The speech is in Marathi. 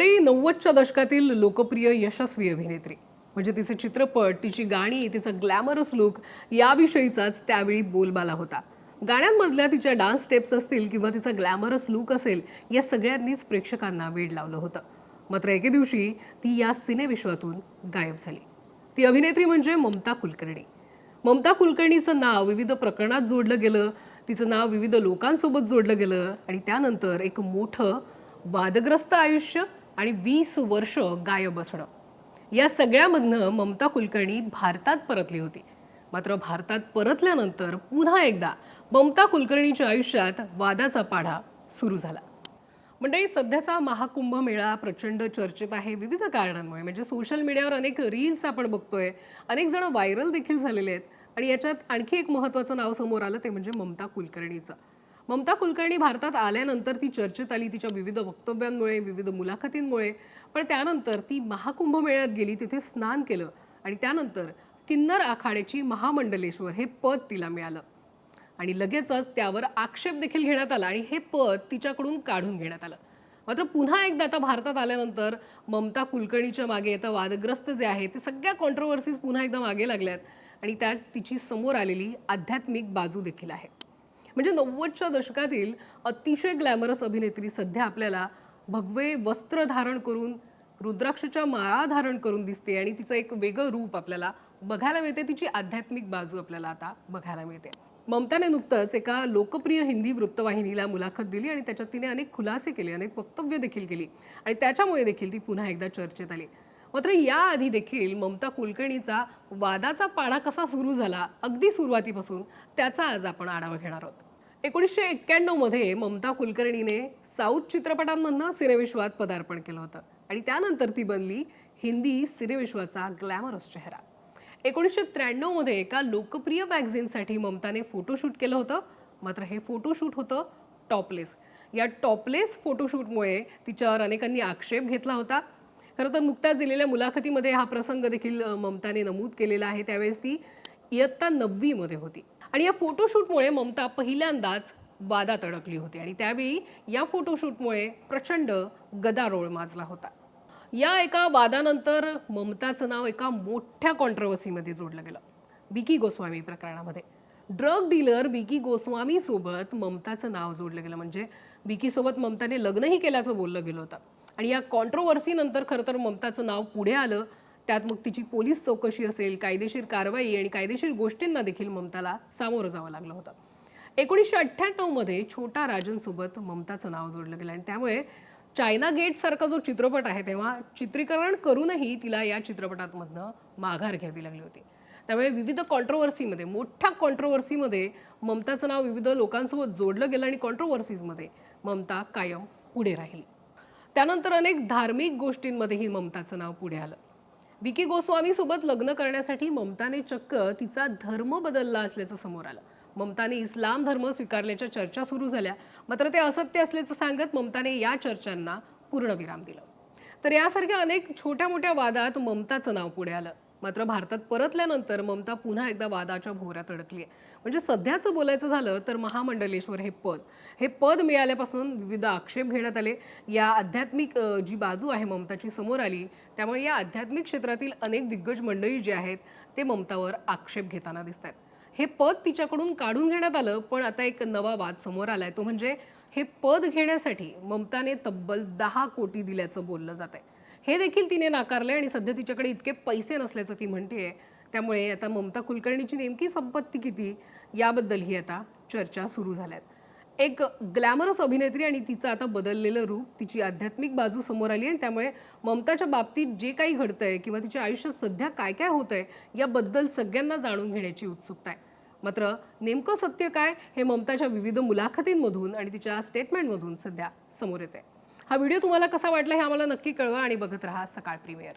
मंडळी नव्वदच्या दशकातील लोकप्रिय यशस्वी अभिनेत्री. म्हणजे तिचे चित्रपट तिची गाणी तिचं ग्लॅमरस लुक याविषयीचाच त्यावेळी बोलबाला होता. गाण्यांमधल्या तिच्या डान्स स्टेप्स असतील किंवा तिचा ग्लॅमरस लुक असेल या सगळ्यांनीच प्रेक्षकांना वेड लावलं होतं. मात्र एके दिवशी ती या सिनेविश्वातून गायब झाली. ती अभिनेत्री म्हणजे ममता कुलकर्णी. ममता कुलकर्णीचं नाव विविध प्रकरणात जोडलं गेलं तिचं नाव विविध लोकांसोबत जोडलं गेलं आणि त्यानंतर एक मोठं वादग्रस्त आयुष्य आणि वीस वर्ष गायब असणं. या सगळ्यामधनं ममता कुलकर्णी भारतात परतली होती. मात्र भारतात परतल्यानंतर पुन्हा एकदा ममता कुलकर्णीच्या आयुष्यात वादाचा पाढा सुरू झाला. मंडळी सध्याचा महाकुंभ मेळा प्रचंड चर्चेत आहे विविध कारणांमुळे. म्हणजे सोशल मीडियावर अनेक रील्स आपण बघतोय. अनेक जण व्हायरल देखील झालेले आहेत. आणि याच्यात आणखी एक महत्त्वाचं नाव समोर आलं ते म्हणजे ममता कुलकर्णीचं. ममता कुलकर्णी भारतात आल्यानंतर ती चर्चेत आली तिच्या विविध वक्तव्यांमुळे विविध मुलाखतींमुळे. पण त्यानंतर ती महाकुंभ मेळ्यात गेली तिथे स्नान केलं आणि त्यानंतर किन्नर आखाड्याची महामंडलेश्वर हे पद तिला मिळालं. आणि लगेचच त्यावर आक्षेप देखील घेण्यात आला आणि हे पद तिच्याकडून काढून घेण्यात आलं. मात्र पुन्हा एकदा आता भारतात आल्यानंतर ममता कुलकर्णीच्या मागे आता वादग्रस्त जे आहे ते सगळ्या कॉन्ट्रोवर्सीज पुन्हा एकदा मागे लागल्यात आणि त्यात तिची समोर आलेली आध्यात्मिक बाजू देखील आहे. म्हणजे नव्वदच्या दशकातील अतिशय ग्लॅमरस अभिनेत्री सध्या आपल्याला भगवे वस्त्र धारण करून रुद्राक्षच्या माळा धारण करून दिसते आणि तिचं एक वेगळं रूप आपल्याला बघायला मिळते. तिची आध्यात्मिक बाजू आपल्याला आता बघायला मिळते. ममताने नुकतंच एका लोकप्रिय हिंदी वृत्तवाहिनीला मुलाखत दिली आणि त्याच्यात तिने अनेक खुलासे केले अनेक वक्तव्य देखील केली. आणि त्याच्यामुळे देखील ती पुन्हा एकदा चर्चेत आली. मात्र याआधी देखील ममता कुलकर्णीचा वादाचा पाडा कसा सुरू झाला अगदी सुरुवातीपासून त्याचा आज आपण आढावा घेणार आहोत. एकोणीसशे एक्क्याण्णवमध्ये ममता कुलकर्णीने साऊथ चित्रपटांमधनं सिनेविश्वात पदार्पण केलं होतं आणि त्यानंतर ती बनली हिंदी सिनेविश्वाचा ग्लॅमरस चेहरा. एकोणीसशे त्र्याण्णवमध्ये एका लोकप्रिय मॅगझिनसाठी ममताने फोटोशूट केलं होतं मात्र हे फोटोशूट होतं टॉपलेस या टॉपलेस फोटोशूटमुळे तिच्यावर अनेकांनी आक्षेप घेतला होता. खरं तर नुकत्याच दिलेल्या मुलाखतीमध्ये हा प्रसंग देखील ममताने नमूद केलेला आहे. त्यावेळेस ती इयत्ता नववीमध्ये होती. आणि या फोटोशूटमुळे ममता पहिल्यांदाच वादात अडकली होती. आणि त्यावेळी या फोटोशूटमुळे प्रचंड गदारोळ माजला होता. या एका वादानंतर ममताचं नाव एका मोठ्या कॉन्ट्रवर्सीमध्ये जोडलं गेलं. विकी गोस्वामी प्रकरणामध्ये. ड्रग डीलर विकी गोस्वामी सोबत ममताचं नाव जोडलं गेलं. म्हणजे विकी सोबत ममताने लग्नही केल्याचं बोललं गेलं होतं. आणि या कॉन्ट्रोवर्सीनंतर खरं तर ममताचं नाव पुढे आलं. त्यात मग तिची पोलीस चौकशी असेल कायदेशीर कारवाई आणि कायदेशीर गोष्टींना देखील ममताला सामोरं जावं लागलं होतं. एकोणीसशे अठ्ठ्याण्णवमध्ये छोटा राजनसोबत ममताचं नाव जोडलं गेलं आणि त्यामुळे चायना गेटसारखा जो चित्रपट आहे तेव्हा चित्रीकरण करूनही तिला या चित्रपटातमधनं माघार घ्यावी लागली होती. त्यामुळे विविध कॉन्ट्रोवर्सीमध्ये मोठ्या कॉन्ट्रोवर्सीमध्ये ममताचं नाव विविध लोकांसोबत जोडलं गेलं आणि कॉन्ट्रोवर्सीजमध्ये ममता कायम पुढे राहिली. त्यानंतर अनेक धार्मिक गोष्टींमध्येही ममताचं नाव पुढे आलं. विकी गोस्वामीसोबत लग्न करण्यासाठी ममताने चक्क तिचा धर्म बदलला असल्याचं समोर आलं. ममताने इस्लाम धर्म स्वीकारल्याच्या चर्चा सुरू झाल्या. मात्र ते असत्य असल्याचं सांगत ममताने या चर्चांना पूर्णविराम दिलं. तर यासारख्या अनेक छोट्या मोठ्या वादात ममताचं नाव पुढे आलं. मात्र भारतात परतल्यानंतर ममता पुन्हा एकदा वादाच्या भोवऱ्यात अडकली आहे म्हणजे सध्याचं बोलायचं झालं तर महामंडलेश्वर हे पद. हे पद मिळाल्यापासून विविध आक्षेप घेण्यात आले. या आध्यात्मिक जी बाजू आहे ममताची समोर आली त्यामुळे या आध्यात्मिक क्षेत्रातील अनेक दिग्गज मंडळी जे आहेत ते ममतावर आक्षेप घेताना दिसत आहेत हे पद तिच्याकडून काढून घेण्यात आलं पण आता एक नवा वाद समोर आलाय. तो म्हणजे हे पद घेण्यासाठी ममताने तब्बल दहा कोटी दिल्याचं बोललं जात आहे हे देखील तिने नाकारले आणि सध्या तिच्याकडे इतके पैसे नसल्याचं ती म्हणते त्यामुळे आता ममता कुलकर्णीची नेमकी संपत्ती किती याबद्दल ही आता चर्चा सुरू झाल्यात. एक ग्लॅमरस अभिनेत्री आणि तिचं आता बदललेलं रूप तिची आध्यात्मिक बाजू समोर आली आणि त्यामुळे ममताच्या बाबतीत जे काही घडतंय किंवा तिच्या आयुष्यात सध्या काय काय होतंय याबद्दल सगळ्यांना जाणून घेण्याची उत्सुकता आहे मात्र नेमकं सत्य काय हे ममताच्या विविध मुलाखतींमधून आणि तिच्या स्टेटमेंटमधून सध्या समोर येते हा व्हिडिओ तुम्हाला कसा वाटला हे आम्हाला नक्की कळवा आणि बघत राहा सकाळ प्रीमियर.